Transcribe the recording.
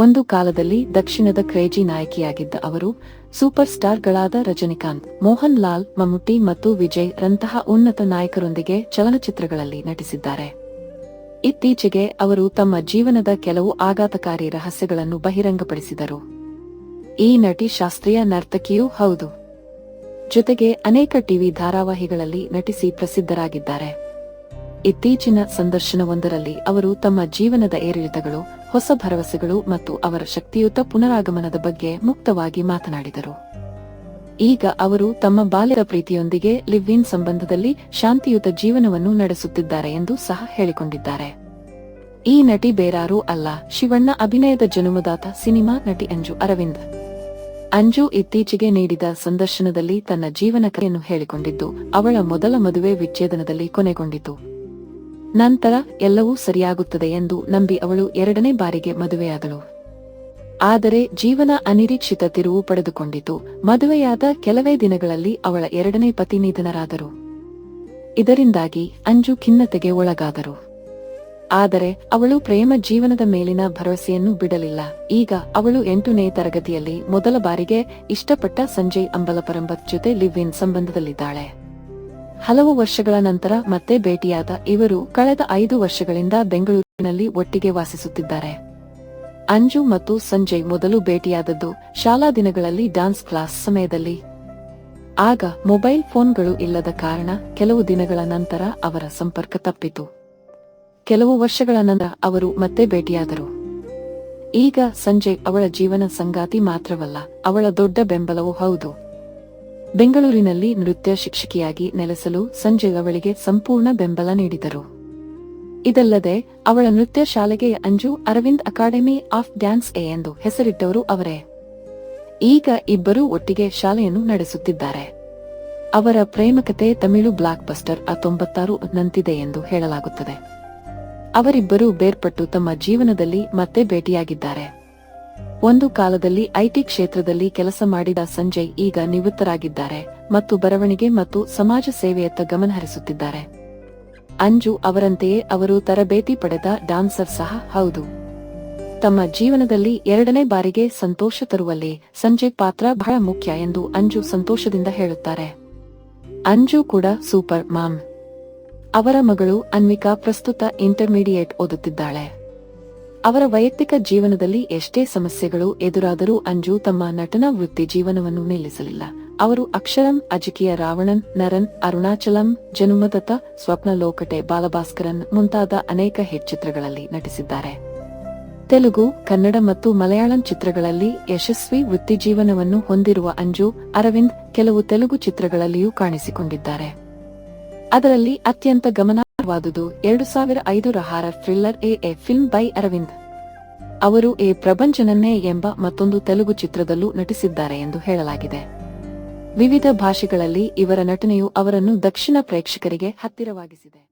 ಒಂದು ಕಾಲದಲ್ಲಿ ದಕ್ಷಿಣದ ಕ್ರೇಜಿ ನಾಯಕಿಯಾಗಿದ್ದ ಅವರು ಸೂಪರ್ ಸ್ಟಾರ್ಗಳಾದ ರಜನಿಕಾಂತ್, ಮೋಹನ್ ಲಾಲ್ ಮಮ್ಮುಟ್ಟಿ ಮತ್ತು ವಿಜಯ್ ರಂತಹ ಉನ್ನತ ನಾಯಕರೊಂದಿಗೆ ಚಲನಚಿತ್ರಗಳಲ್ಲಿ ನಟಿಸಿದ್ದಾರೆ. ಇತ್ತೀಚೆಗೆ ಅವರು ತಮ್ಮ ಜೀವನದ ಕೆಲವು ಆಘಾತಕಾರಿ ರಹಸ್ಯಗಳನ್ನು ಬಹಿರಂಗಪಡಿಸಿದರು. ಈ ನಟಿ ಶಾಸ್ತ್ರೀಯ ನರ್ತಕಿಯೂ ಹೌದು. ಜೊತೆಗೆ ಅನೇಕ ಟಿವಿ ಧಾರಾವಾಹಿಗಳಲ್ಲಿ ನಟಿಸಿ ಪ್ರಸಿದ್ಧರಾಗಿದ್ದಾರೆ. ಇತ್ತೀಚಿನ ಸಂದರ್ಶನವೊಂದರಲ್ಲಿ ಅವರು ತಮ್ಮ ಜೀವನದ ಏರಿಳಿತಗಳು ಹೊಸ ಭರವಸೆಗಳು ಮತ್ತು ಅವರ ಶಕ್ತಿಯುತ ಪುನರಾಗಮನದ ಬಗ್ಗೆ ಮುಕ್ತವಾಗಿ ಮಾತನಾಡಿದರು. ಈಗ ಅವರು ತಮ್ಮ ಬಾಲ್ಯದ ಪ್ರೀತಿಯೊಂದಿಗೆ ಲಿವ್ ಇನ್ ಸಂಬಂಧದಲ್ಲಿ ಶಾಂತಿಯುತ ಜೀವನವನ್ನು ನಡೆಸುತ್ತಿದ್ದಾರೆ ಎಂದು ಸಹ ಹೇಳಿಕೊಂಡಿದ್ದಾರೆ. ಈ ನಟಿ ಬೇರಾರೂ ಅಲ್ಲ, ಶಿವಣ್ಣ ಅಭಿನಯದ ಜನುಮದಾತ ಸಿನಿಮಾ ನಟಿ ಅಂಜು ಅರವಿಂದ್. ಅಂಜು ಇತ್ತೀಚೆಗೆ ನೀಡಿದ ಸಂದರ್ಶನದಲ್ಲಿ ತನ್ನ ಜೀವನ ಕಥೆಯನ್ನು ಹೇಳಿಕೊಂಡಿದ್ದು, ಅವಳ ಮೊದಲ ಮದುವೆ ವಿಚ್ಛೇದನದಲ್ಲಿ ಕೊನೆಗೊಂಡಿತು. ನಂತರ ಎಲ್ಲವೂ ಸರಿಯಾಗುತ್ತದೆ ಎಂದು ನಂಬಿ ಅವಳು ಎರಡನೇ ಬಾರಿಗೆ ಮದುವೆಯಾದಳು. ಆದರೆ ಜೀವನ ಅನಿರೀಕ್ಷಿತ ತಿರುವು ಪಡೆದುಕೊಂಡಿತು. ಮದುವೆಯಾದ ಕೆಲವೇ ದಿನಗಳಲ್ಲಿ ಅವಳ ಎರಡನೇ ಪತಿ ನಿಧನರಾದರು. ಇದರಿಂದಾಗಿ ಅಂಜು ಖಿನ್ನತೆಗೆ ಒಳಗಾದರು. ಆದರೆ ಅವಳು ಪ್ರೇಮ ಜೀವನದ ಮೇಲಿನ ಭರವಸೆಯನ್ನು ಬಿಡಲಿಲ್ಲ. ಈಗ ಅವಳು ಎಂಟನೇ ತರಗತಿಯಲ್ಲಿ ಮೊದಲ ಬಾರಿಗೆ ಇಷ್ಟಪಟ್ಟ ಸಂಜಯ್ ಅಂಬಲಪರಂಬತ್ ಜೊತೆ ಲಿವ್ ಇನ್ ಸಂಬಂಧದಲ್ಲಿದ್ದಾಳೆ. ಹಲವು ವರ್ಷಗಳ ನಂತರ ಮತ್ತೆ ಭೇಟಿಯಾದ ಇವರು ಕಳೆದ ಐದು ವರ್ಷಗಳಿಂದ ಬೆಂಗಳೂರಿನಲ್ಲಿ ಒಟ್ಟಿಗೆ ವಾಸಿಸುತ್ತಿದ್ದಾರೆ. ಅಂಜು ಮತ್ತು ಸಂಜಯ್ ಮೊದಲು ಭೇಟಿಯಾದದ್ದು ಶಾಲಾ ದಿನಗಳಲ್ಲಿ ಡಾನ್ಸ್ ಕ್ಲಾಸ್ ಸಮಯದಲ್ಲಿ. ಆಗ ಮೊಬೈಲ್ ಫೋನ್ಗಳು ಇಲ್ಲದ ಕಾರಣ ಕೆಲವು ದಿನಗಳ ನಂತರ ಅವರ ಸಂಪರ್ಕ ತಪ್ಪಿತು. ಕೆಲವು ವರ್ಷಗಳ ನಂತರ ಅವರು ಮತ್ತೆ ಭೇಟಿಯಾದರು. ಈಗ ಸಂಜಯ್ ಅವಳ ಜೀವನ ಸಂಗಾತಿ ಮಾತ್ರವಲ್ಲ, ಅವಳ ದೊಡ್ಡ ಬೆಂಬಲವೂ ಹೌದು. ಬೆಂಗಳೂರಿನಲ್ಲಿ ನೃತ್ಯ ಶಿಕ್ಷಕಿಯಾಗಿ ನೆಲೆಸಲು ಸಂಜಯ್ ಅವಳಿಗೆ ಸಂಪೂರ್ಣ ಬೆಂಬಲ ನೀಡಿದರು. ಇದಲ್ಲದೆ, ಅವಳ ನೃತ್ಯ ಶಾಲೆಗೆ Anju Aravind academy of dance A ಎಂದು ಹೆಸರಿಟ್ಟವರು ಅವರೇ. ಈಗ ಇಬ್ಬರೂ ಒಟ್ಟಿಗೆ ಶಾಲೆಯನ್ನು ನಡೆಸುತ್ತಿದ್ದಾರೆ. ಅವರ ಪ್ರೇಮಕತೆ ತಮಿಳು ಬ್ಲಾಕ್ ಬಸ್ಟರ್ ಹತ್ತೊಂಬತ್ತಾರು ನಂತಿದೆ ಎಂದು ಹೇಳಲಾಗುತ್ತದೆ. ಅವರಿಬ್ಬರೂ ಬೇರ್ಪಟ್ಟು ತಮ್ಮ ಜೀವನದಲ್ಲಿ ಮತ್ತೆ ಭೇಟಿಯಾಗಿದ್ದಾರೆ. ಒಂದು ಕಾಲದಲ್ಲಿ ಐಟಿ ಕ್ಷೇತ್ರದಲ್ಲಿ ಕೆಲಸ ಮಾಡಿದ ಸಂಜಯ್ ಈಗ ನಿವೃತ್ತರಾಗಿದ್ದಾರೆ ಮತ್ತು ಬರವಣಿಗೆ ಮತ್ತು ಸಮಾಜ ಸೇವೆಯತ್ತ ಗಮನ ಹರಿಸುತ್ತಿದ್ದಾರೆ. ಅಂಜು ಅವರಂತೆಯೇ ಅವರು ತರಬೇತಿ ಪಡೆದ ಡಾನ್ಸರ್ ಸಹ, ಹೌದು. ತಮ್ಮ ಜೀವನದಲ್ಲಿ ಎರಡನೇ ಬಾರಿಗೆ ಸಂತೋಷ ತರುವಲ್ಲಿ ಸಂಜಯ್ ಪಾತ್ರ ಬಹಳ ಮುಖ್ಯ ಎಂದು ಅಂಜು ಸಂತೋಷದಿಂದ ಹೇಳುತ್ತಾರೆ. ಅಂಜು ಕೂಡ ಸೂಪರ್ ಮಾಮ್. ಅವರ ಮಗಳು ಅನ್ವಿಕಾ ಪ್ರಸ್ತುತ ಇಂಟರ್ಮೀಡಿಯೇಟ್ ಓದುತ್ತಿದ್ದಾಳೆ. ಅವರ ವೈಯಕ್ತಿಕ ಜೀವನದಲ್ಲಿ ಎಷ್ಟೇ ಸಮಸ್ಯೆಗಳು ಎದುರಾದರೂ ಅಂಜು ತಮ್ಮ ನಟನ ವೃತ್ತಿ ಜೀವನವನ್ನು ನಿಲ್ಲಿಸಲಿಲ್ಲ. ಅವರು ಅಕ್ಷರಂ, ಅಜಿಕಿಯ ರಾವಣನ್, ನರನ್, ಅರುಣಾಚಲಂ, ಜನುಮದತ್ತ ಸ್ವಪ್ನ ಲೋಕಟೆ ಬಾಲಭಾಸ್ಕರನ್ ಮುಂತಾದ ಅನೇಕ ಹಿಟ್ ಚಿತ್ರಗಳಲ್ಲಿ ನಟಿಸಿದ್ದಾರೆ. ತೆಲುಗು, ಕನ್ನಡ ಮತ್ತು ಮಲಯಾಳಂ ಚಿತ್ರಗಳಲ್ಲಿ ಯಶಸ್ವಿ ವೃತ್ತಿಜೀವನವನ್ನು ಹೊಂದಿರುವ ಅಂಜು, ಅರವಿಂದ್, ಕೆಲವು ತೆಲುಗು ಚಿತ್ರಗಳಲ್ಲಿಯೂ ಕಾಣಿಸಿಕೊಂಡಿದ್ದಾರೆ. ಅದರಲ್ಲಿ ಅತ್ಯಂತ ಗಮನಾರ್ಹವಾದುದು ಎರಡು ಸಾವಿರ ಐದರ horror thriller a A film by Aravind. ಅವರು ಎ ಪ್ರಪಂಚನನ್ನೇ ಎಂಬ ಮತ್ತೊಂದು ತೆಲುಗು ಚಿತ್ರದಲ್ಲೂ ನಟಿಸಿದ್ದಾರೆ ಎಂದು ಹೇಳಲಾಗಿದೆ. ವಿವಿಧ ಭಾಷೆಗಳಲ್ಲಿ ಇವರ ನಟನೆಯು ಅವರನ್ನು ದಕ್ಷಿಣ ಪ್ರೇಕ್ಷಕರಿಗೆ ಹತ್ತಿರವಾಗಿಸಿದೆ.